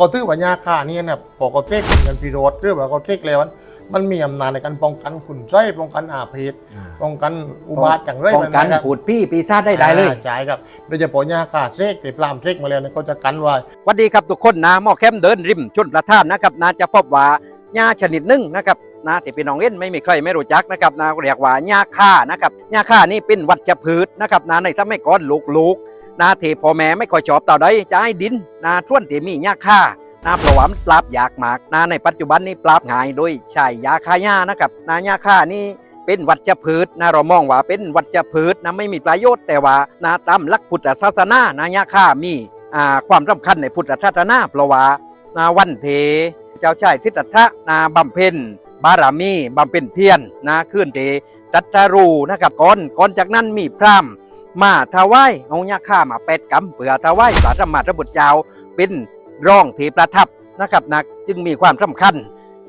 ก็ถือว่ายาฆ่านี่เนี่ยพอเขาเทคเป็นกันพิโรธหรือว่าเขาเทคแล้วมันมีอำนาจในการป้องกันขุนไส้ป้องกันอาเพศป้องกันอุบาทอย่างไรป้องกันะครับปูดพี่ปีศาจได้ได้เลยอ่าใช่ครับโดยเฉพาะยาฆ่าเซกที่ปรามเซกมาแล้วเนี่ยก็จะกันไว้สวัสดีครับทุกคนนะหมอแคมเดินริมชนประทานนะครับนะจะพบว่าหญ้าชนิดหนึ่งนะครับนะที่พี่น้องเอ็นไม่มีใครไม่รู้จักนะครับนะเรียกว่าหญ้าค่านะครับหญ้าค่านี่เป็นวัชพืชนะครับนะในสมัยก่อนลูกๆ นะที่พ่อแม่ไม่ค่อยชอบต่อใดจะให้ดินนะช่วนที่มีหญ้าค่านะเพราะว่ามันปราบยากมากนะในปัจจุบันนี้ปราบง่ายโดยใช้ยาฆ่าหญ้านะครับนะหญ้าค่านี่เป็นวัชพืชนะเรามองว่าเป็นวัชพืชนะไม่มีประโยชน์แต่ว่านะตามหลักพุทธศาสนานะยาค่ามีความสำคัญในพุทธศาสนาเพราะว่านะวันเท เจ้าชายทิฏฐะนะบำเพ็ญบารมีบำเพ็ญเพียรนะขึ้นเทรัตตารูนะครับก่อนก่อนจากนั้นมีพราหมณ์ มาถวายเอายาค่ามาเป็ดกำเพื่อถวายพระธรรมราชบุตรเจ้าเป็นร่องที่ประทับนะครับนะจึงมีความสำคัญ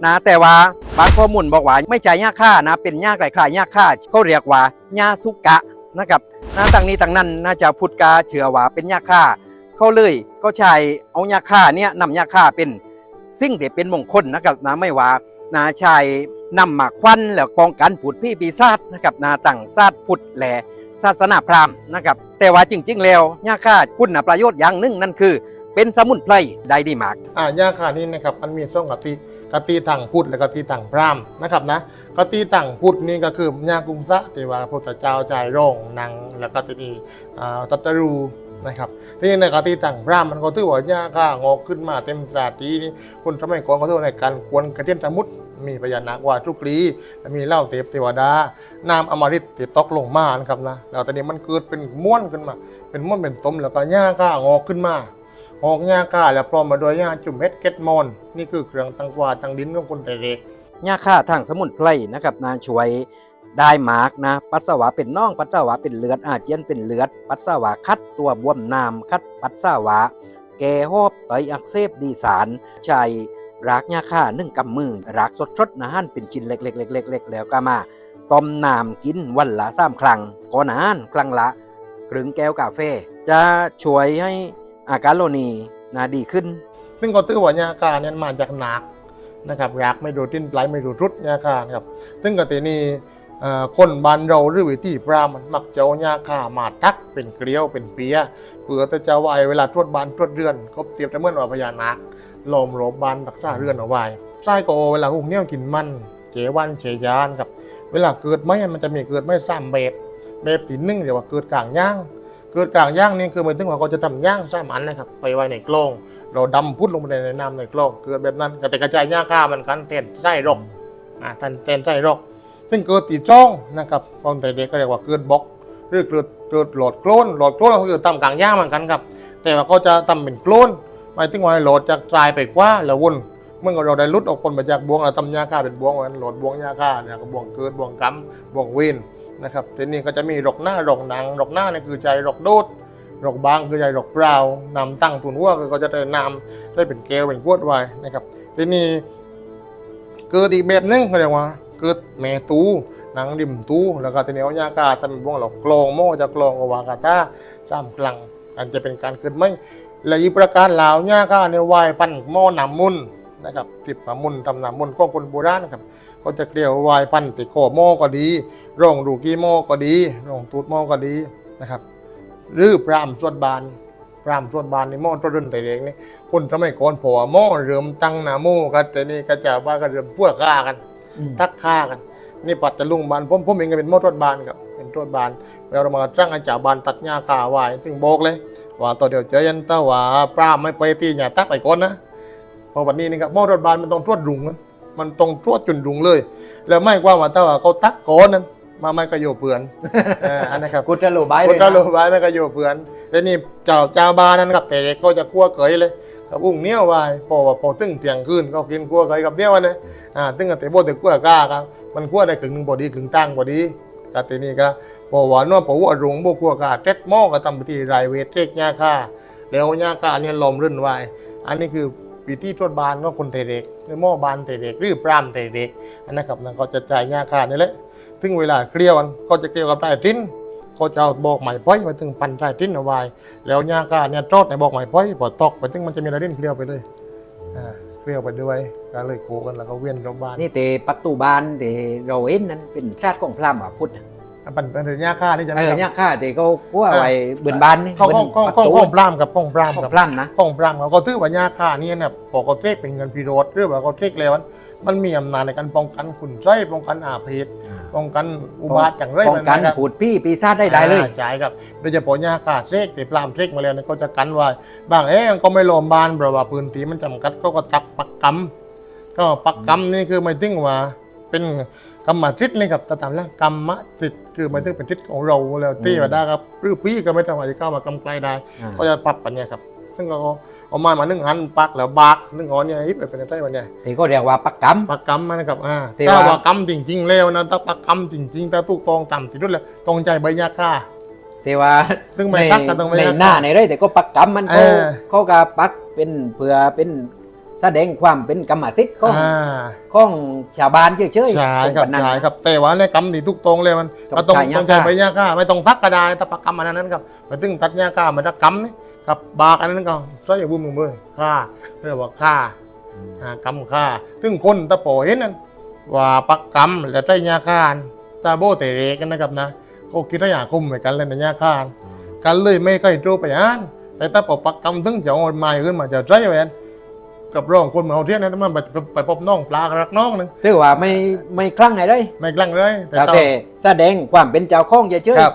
นะแต่ว่าบางข้อมูลบอกว่าไม่ใช่หญ้าค่านะเป็นหญ้าคลายๆหญ้าค่าเขาเรียกว่าหญ้าสุกะนะครับนะต่างนี้ต่างนั้นน่าจะพุทธกาเชื่อว่าเป็นหญ้าค่าเขาเลยก็ใช้เอาหญ้าค่าเนี่ยนำหญ้าค่าเป็นสิ่งที่เป็นมงคลนะครับนะไม่ว่านาใช้นำมาควันแล้วป้องกันผุดพี่ปีศาจนะครับนาตั้งศาสตร์พุทธและ ศาสนาพราหมณ์นะครับ แต่ว่าจริง ๆ แล้วหญ้าค่าคุณประโยชน์อย่างหนึ่งนั่นคือ เป็นสมุนไพรได้ดีมากอ่ายาฆ่านี่นะครับมันมีช่องกติกติทางพุทธและกติทางพราหมณ์นะครับนะกติทางพุทธนี่ก็คือยากุงซะที่ว่าพระพุทธเจ้าจ่ายร่องนางแล้วก็ที่นี่อ่าตัตตรูนะครับทีนี้ในกติทางพราหมณ์มันก็ถือว่ายาฆ่างอกขึ้นมาเต็มตราตีนี่คนสมัยก่อนก็ถือว่าในการกวนกระเทียนตะมุด มีพญานาควาทุกรีและมีเหล่าเทพเทวดานามอมฤตติดตกลงมานะครับนะแล้วตอนนี้มันเกิดเป็นม้วนขึ้นมา เป็นม้วนเป็นตมแล้วก็หญ้าก้างอกขึ้นมาออกหญ้าก้าแล้วพร้อมมาด้วยหญ้าจุ่มเม็ดเก็ดมอนนี่คือเครื่องตังกวาตังดินของคนแต่เด็กหญ้าค่าทางสมุนไพรนะครับนะช่วยได้มากนะ ปัสสาวะเป็นน่อง ปัสสาวะเป็นเลือด อาเจียนเป็นเลือด ปัสสาวะคัดตัวบวมน้ำคัดปัสสาวะ แก่หอบไตอักเสบดีสารใช้ รากหญ้าค่านึ่งกำมือรากสดๆนะหั่นเป็นชิ้นเล็กๆๆๆแล้วก็มาต้มน้ำกินวันละสามครั้งก่อนอาหารครั้งละครึ่งแก้วกาแฟจะช่วยให้อาการโลนีนะดีขึ้น ซึ่งก็ถือว่าหญ้าก้าเนี่ยมาจากหนักนะครับรากไม่ดูดิ้นปลายไม่ดูดรุดหญ้าก้านะครับซึ่งกตินี้คนบ้านเราหรือวิธีพรามณ์มักจะเอาหญ้าก้ามาทักเป็นเกลียวเป็นเปียเพื่อแต่จะไหวเวลาตรวจบ้านตรวจเรือนก็เตรียมแต่เมื่อว่าพญานาค ลอมรอบบ้านรักษาเรือนเอาไว้ไส้ก็เวลาหุงเนี่ยกินมันเจวันเฉยานครับ เวลาเกิดไหมมันจะมีเกิดไม่ซ้ำแบบแบบที่หนึ่งเดี๋ยวว่าเกิดกลางย่าง เกิดกลางย่างนี่คือหมายถึงว่าเขาจะทำย่างสามอันนะครับไปไว้ในกล้องเราดำพุดลงไปในน้ำในกล้องเกิดแบบนั้นแต่กระจายย่างข้ามันกันเต้นไส้รกอ่าท่านเต้นไส้รกซึ่งเกิดตีจ้องนะครับตอนแต่เด็กก็เรียกว่าเกิดบล็อกหรือเกิดเกิดหลอดโคลนหลอดโคลนก็คือทำกลางย่างเหมือนกันครับ แต่ว่าเขาจะทำเป็นโคลน หมายถึงว่าให้หลดจากทรายไปกว่าแล้ววุ่นเมื่อเราได้ลุดออกคนมาจากบวงเราทำยางข้าเป็นบวงวันโหลดบวงยางข้าเนี่ยก็บวงเกิดบวงกำบวงเวนนะครับทีนี้ก็จะมีรกหน้ารกหนังรกหน้าเนี่ยคือใจรกโดดรกบางคือใจรกเปล่านำตั้งทุนหัวก็จะได้นำได้เป็นแก้วเป็นขวดไว้นะครับทีนี้เกิดอีกแบบหนึงเขาเรียกว่าเกิดแม่ตู้หนังริมตู้แล้วก็ทีนี้เอายากาทำเป็นวงหลอกกลองโม่จะกลองอวากาตาสามกลังอันจะเป็นการเกิดไม่ และอีกประการลาวยากาเนี่ยไหวายปั้นหม้อน้ำมุนนะครับติดน้ำมุนทำน้ำมุนของคนโบราณนะครับเขาจะเกลียวไหวายปั้นติดคอหม้อก็ดีร่องดูกี้หม้อก็ดีร่องตูดหม้อก็ดีนะครับหรือพรามสวดบานพรามสวดบานในหม้อต้นรุ่นแต่เด็กนี่คนสมัยก่อนผัวหม้อเริ่มตั้งหนาโม่กันแต่นี่ก็จะว่าก็เริ่มพวกฆ่ากัน ทักฆ่ากัน นี่ปัดจะลุงบานผมผมเองก็เป็นหม้อตรวจบานครับเป็นตรวจบานเวลาเรามาจ้างอาจารย์บานตัดหญ้าขาไว้ถึงบอกเลย ว่าตัวเดียวเจอยันตาว่าปรามไม่ไปตีหญ้าตักไปก่อนนะเพอวันนี้นี่ครับหม้อตรวจบานมันต้องตรวจรุงนะมันต้องตรวจจนรุงเลย แล้วไม่กว่าว่าถ้าว่าเขาตักก่อนนั้นมาไม่ก็โยเปือนเอออันนะครับกุตโลบายคเลนยก็นะรู้ไว้ไม่ก็อยู่เพื่อนแล้วนี่เจ้าเจ้าบ้านนั้นครับแต่เด็กก็จะคั่วเกยเลยกับอุ้งเนี้ยวไว้พอว่าพอตึ้งเที่ยงคืนก็กินคั่วเกยกับเนี้ยวนะอ่าตึ้งกับแต่โบแต่คั่วกล้าครับมันคั่วได้ครึ่งหนึ่งพอดีครึ่งตั้งพอดี ก็ทีนี้ก็พอว่านวพอว่ารุงบคั่วกล้าเต็ดหม้อก็ทำพิธีไรายเวทเทกยาค่าแล้วยาค่าเนี่ยลมรื่นไว้อันนี้คือพิธีทวดบานก็คนเตเด็กหรือหม้อบานเตเด็กหรือปรามเตเด็กอันนะครับนั่นก็จะจ่ายยาค่านี่แหละถึงเวลาเคลียร์กันก็จะเกี่ยวกับใต้ทิ้นเขาจะเอาบอกหมายพ้อยมาถึงปันใต้ทิ้นเอาไว้แล้วยากาเนี่ยจอดในบอกหมายพ้อยพอตกไปถึงมันจะมีอะไรเล่นเคลียร์ไปเลยอ่า เกลียวไปด้วยก็เลยโคกันแล้วก็เวียนรอบบ้านนี่เตประตูบานเตเราเห็นนั้นเป็นชาติของพราหมณ์อะพุทธอะปันเป็นถึงยาค่านี่จะเอไม่อครับเนี่ยข้าเตเขาว่าไว้เบือนบานนี่เขาเบือนเขาประเขาตูเขาปรามกับป้องปรามของกับพราหมณ์นะป้องปรามเขาก็ถือว่ายาค่านี่เนี่ยพอเขาเทกเป็นเงินพิโรธหรือว่าเขาเทกแล้วมันมีอำนาจในการป้องกันขุนไส้ป้องกันอาเพศ ป้องกันอุบาทอย่างไรป้องกันนะครับปูดพี่ปีศาจได้ได้เลยอ่าใช่ครับโดยเฉพาะยาค่าเทกที่ปรามเทกมาแล้วเนี่ยเขาจะกันไว้บางเอ๊ะมันก็ไม่ลมบานเพราะว่าพื้นที่มันจำกัดก็ก็จับปักกำก็ปักกำนี่คือหมายถึงว่าเป็นกรรมสิทธิ์นี่ครับแต่ตามแล้วกรรมสิทธิ์คือหมายถึงเป็นสิทธิ์ของเราแล้วที่ว่าได้ครับหรือพี่ก็ไม่ต้องอาจจะเข้ามากำไกลได้เขาจะปรับปันเนี่ยครับ ซึ่งก็เอามามานึ่งหันปักแล้วบากนึ่งหอนเนี่ยฮิปไปเป็นได้วันเนี่ยเตก็เรียกว่าปักกรรมปักกรรมมันนะครับอ่าที่ว่าถ้าว่ากรรมจริงๆแล้วนะถ้าปักกรรมจริงๆถ้าถูกตองต่ำสิดุดเลยตรงใจใบยาค่าเตว่าซึ่งไม่ในทักกันตรงไม่ในทักหน้าในไรแต่ก็ปักกรรมมันเขาเออเขาก็ปักเป็นเพื่อเป็นแสดงความเป็นกรรมสิทธิ์ของอ่าของชาวบ้านเฉยๆใช่ครับนั้นใช่นะครับแต่ว่าในกรรมที่ถูกตรงเลยมันต้องก็ต้องใช้ยาต้องใจฆ่าใบยาค่าไม่ต้องทักก็ได้ถ้าปักกรรมอันนั้นครับไปถึงตัดยาค่ามันจะกรรมนี่ กับบากอันนั้นก็ใช่อย่าบุ้มมือค่าเรียกว่าค่าอ่ากำค่าซึ่งคนตะโปเห็นนั้นว่าปักกรรมและใจยาคานตาโบเตเรกันนะครับนะก็คิดว่าอยากคุมเหมือนกันเลยในยาคานกันเลยไม่ค่อยรู้ไปอ่านแต่ถ้าปอปักกรรมถึงจะเอามาขึ้นมาจะใจแหวนกับร่องคนเหมือนเอาเทียนนะถ้ามันไปไปพบน้องปลารักน้องหนึงถือว่าไม่ไม่คลั่งไงเลยไม่กลั้งเลยแต่ต้องแต่แสดงความเป็นเจ้าของเฉยๆครับ